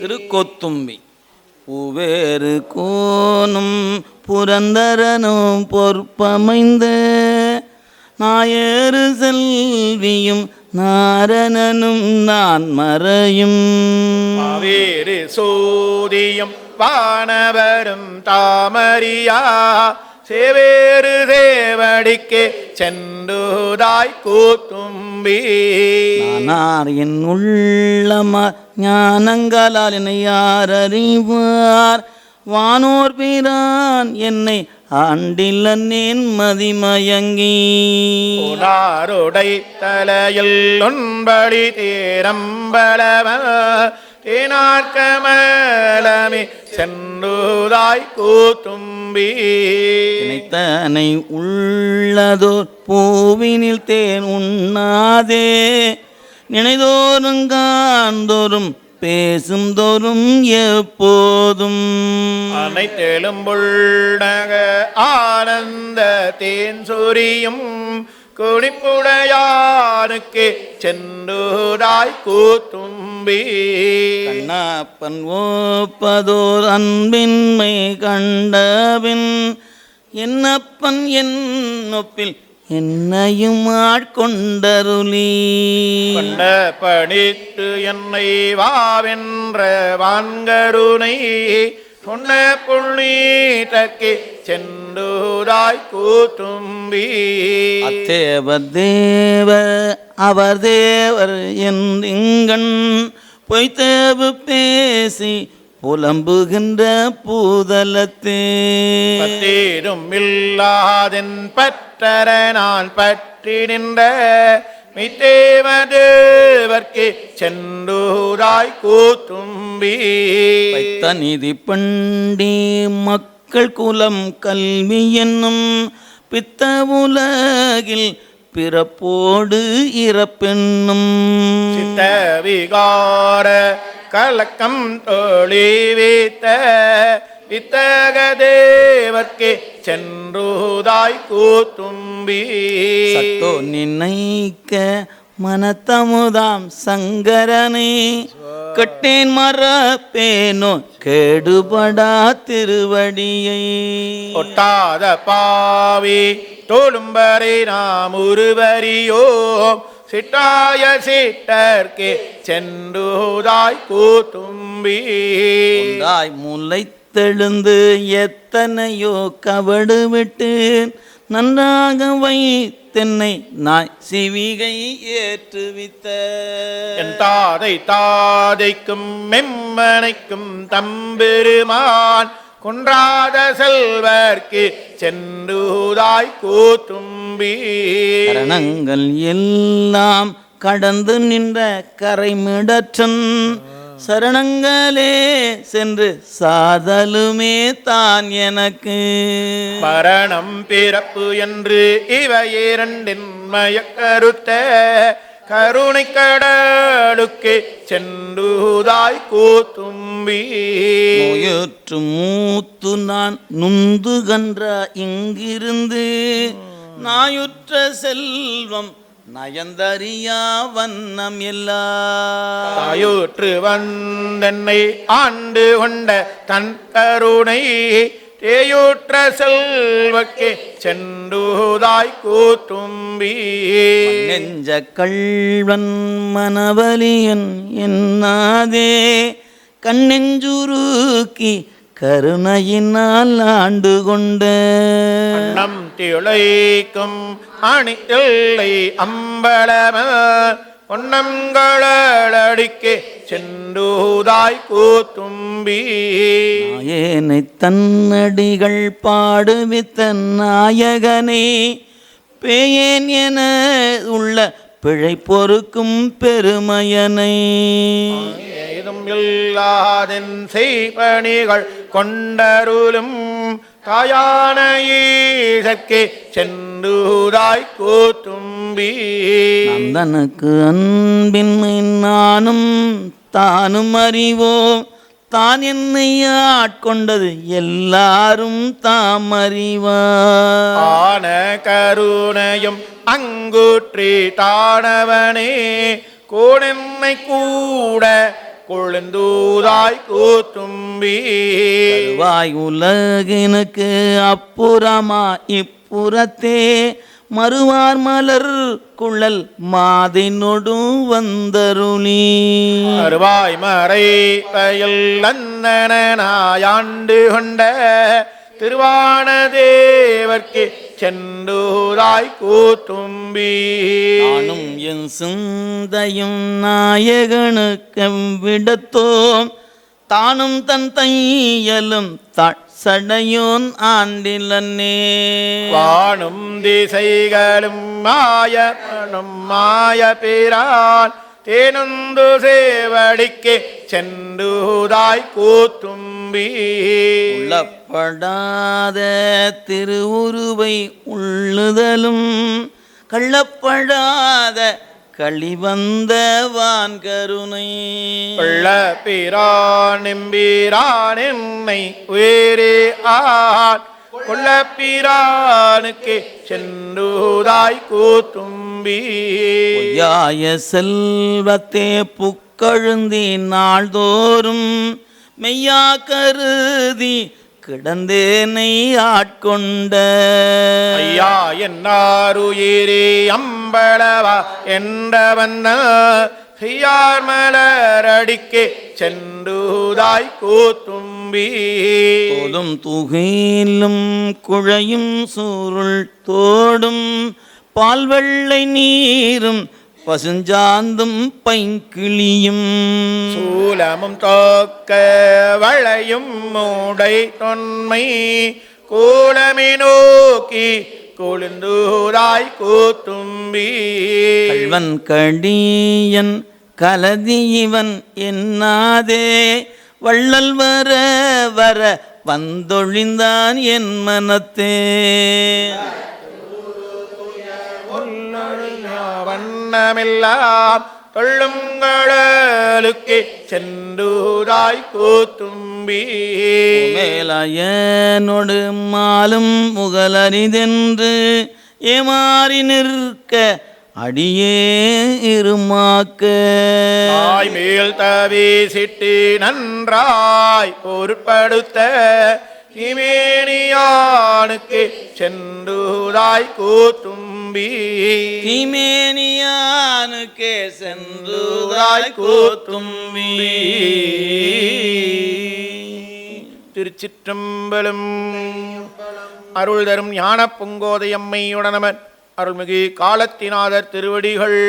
திருக்கோத்தும்பி. பூவேறு கோனும் புரந்தரனும் பொற்பமைந்த நாயரு செல்வியும் நாரணனும் நான் மறையும். மாவேறு சோதியம் வானவரும் தாமரியா சேவேறு தேவடிக்கே சென்றுதாய் கூத்தும்பி. நானார் என் உள்ளமா ஞானங்களால் யார் அறிவார்? வானோர் பிரான் என்னை ஆண்டில்லன்னேன் மதிமயங்கி. உடாருடை தலையில் ஒன்படி தேரம்பளவ தேனார்கமலமே சென்றுதாய் கூத்தும்பி. நினைத்தனை உள்ளதோர் பூவினில் தேன் உண்ணாதே. நினைதோறும் காண்தோறும் பேசும் தோறும் எப்போதும். அனைத்தெலும்புள்ளக ஆனந்த தேன் சொரியும் குடிப்புடையானுக்கு சென்றுதாய் கூத்தும்பி. கண்ணப்பன் ஓப்பதோர் அன்பின்மை கண்டபின் என்னப்பன் என்னொப்பில் என்னையும் ஆட்கொண்டருளி. கொண்ட பணித்து என்னை வாவென்ற வான்கருணை சொன்ன புள்ளீட்டக்கு சென்றுதாய் கூத்தும்பி அத்தேவர் தேவ அவர் தேவர் என்றிங்கண் பொய்த்தேவு பேசி புலம்புகின்ற பூதலத்தே. பத்தீரும் இல்லாதென் பற்றர நான் பற்றி நின்ற மித்தேவதேவர்க்கு சென்றுதாய் கூத்தும்பி. வைத்த நிதி பண்டி மக்கள் குலம் கல்வி என்னும் பித்த உலகில் பிறப்போடு இறப்பெண்ணும் சித்த விகார கலக்கம் தொழிவித்த வித்தக தேவர்க்கு சென்றுதாய் கூத்தும்பி. சத்தோ நினைக்க மனத்தமுதாம் சங்கரனே. கட்டேன் மறப்பேனோ கேடுபடா திருவடியை. ஒட்டாத பாவி தோளும்பரை நாம் உருவரியோம் சிட்டாய சீட்டர்க்கு சென்றுதாய் கூத்தும்பி. உண்டாய் முளைத்தெழுந்து எத்தனையோ கவடு விட்டு நன்றாக வைத்தென்னை நாய் சிவிகை ஏற்றுவித்த என் தாதை தாதைக்கும் மெம்மனைக்கும் தம்பெருமான் குன்றாத செல்வர்க்கு சென்றுதாய் கூத்தும்பி கரணங்கள் எல்லாம் கடந்து நின்ற கரைமிடற்றன். சரணங்களே சென்று சாதலுமே தான் எனக்கு. மரணம் பிறப்பு என்று இவை இரண்டின் மயக்கருத்த கருணை கடலுக்கு சென்றுதாய் கூத்தும்பி. நோயுற்று மூத்து நான் நுந்து கன்ற இங்கிருந்து நாயுற்ற செல்வம் நயந்தறியா வண்ணம் எல்லாம் தாயூற்று வந்தென்னை ஆண்டு கொண்ட தன் கருணை தேயூற்ற செல்வக்கே சென்றுதாய் கூத்தும்பி. நெஞ்ச கள்வன் மனவலியன் என்னாதே கண்ணெஞ்சுருக்கி கருணையினால் ஆண்டு கொண்ட. நம் திளைக்கும் இல்லை அம்பளம பொன்னங்களடிக்கே சென்றுதாய் கூத்தும்பி ஏனை தன்னடிகள் பாடுவித்த நாயகனே பேயேன் என உள்ள பிழை பொறுக்கும் பெருமையனை ஏதும் இல்லாதென் செய்பணிகள் கொண்டருளும் தாயான ஈசற்கே சென்றுதாய் கூத்தும்பி நந்தனுக்கு அன்பின்மை நானும் தானும் அறிவோம் தான் என்னை ஆட்கொண்டது எல்லாரும் தாம் அறிவார் ஆன கருணையும் அங்குற்றி தானவனே கோணென்னை கூட கொழுந்தூதாய் கூத்தும்பி. வாய் உலகினுக்கு அப்புறமா இப்புறத்தே. மறுவார் மலர் குழல் மாதினொடும் வந்தருளி. அருவாய் மறை பயல் அந்தனாயாண்டு கொண்ட திருவான தேவர்க்கு சென்றூராய் கூத்தும்பி. நானும் என் சிந்தையும் நாயகனுக்கம் விடத்தோம். தானும் தன் தையலும் சடையோன் ஆண்டிலன்னே. வானும் திசைகளும் மாயமனும் மாய பிரான் தேனுந்து சேவடிக்கு சென்றுதாய் கூத்தும்பி. உள்ளப்படாத திருவுருவை உள்ளுதலும் கள்ளப்படாத களிவந்த வான் கருணை உள்ள பிரான் எம்பிரான் என்னை உயிரே ஆன். கொள்ள பிரானுக்கு சென்றுதாய் கூத்தும்பி. பொய்யாய செல்வத்தே புக்கழுந்தி நாள்தோறும் மெய்யா கருதி கிடந்தேனை ஆட்கொண்ட. ஐயா என்னாருயிரே அம்பளவா என்றவண்ண செய்யார் மலரடிக்கு சென்றுதாய் கூத்தும்பி. போதும் துகிலும் குழையும் சுருள் தோடும் பால் வெள்ளை நீரும் பசுஞ்சாந்தும் பைங்கிளியும் சூலமும் தோக்க வளையும் மூடை தொன்மை கூலமி நோக்கி கொழுந்தூராய் கூத்தும்பி. கள்வன் கடியன் கலதி இவன் என்னாதே? வள்ளல் வர வர வந்தொழிந்தான் என் மனத்தே. வண்ணமெல்லாம் தொள்ளுங்களலுக்கு சென்றுதாய் கூத்தும்பி. மேலாயனொடு மாலும் முகலரிதென்று ஏமாறி நிற்க அடியே இருமாக்க. தாய் மேல் தவி சிட்டி நன்றாய் பொருட்படுத்த இமேனியானுக்கு சென்றுதாய் கூத்தும்பி தீமேனியானுக்கே சென்றுதாய் கோத்தும்பி. திருச்சிற்றம்பலம். அருள் தரும் ஞான பூங்கோதையம்மையுடனமன் அருள்மிகு காலத்தினாதர் திருவடிகள்.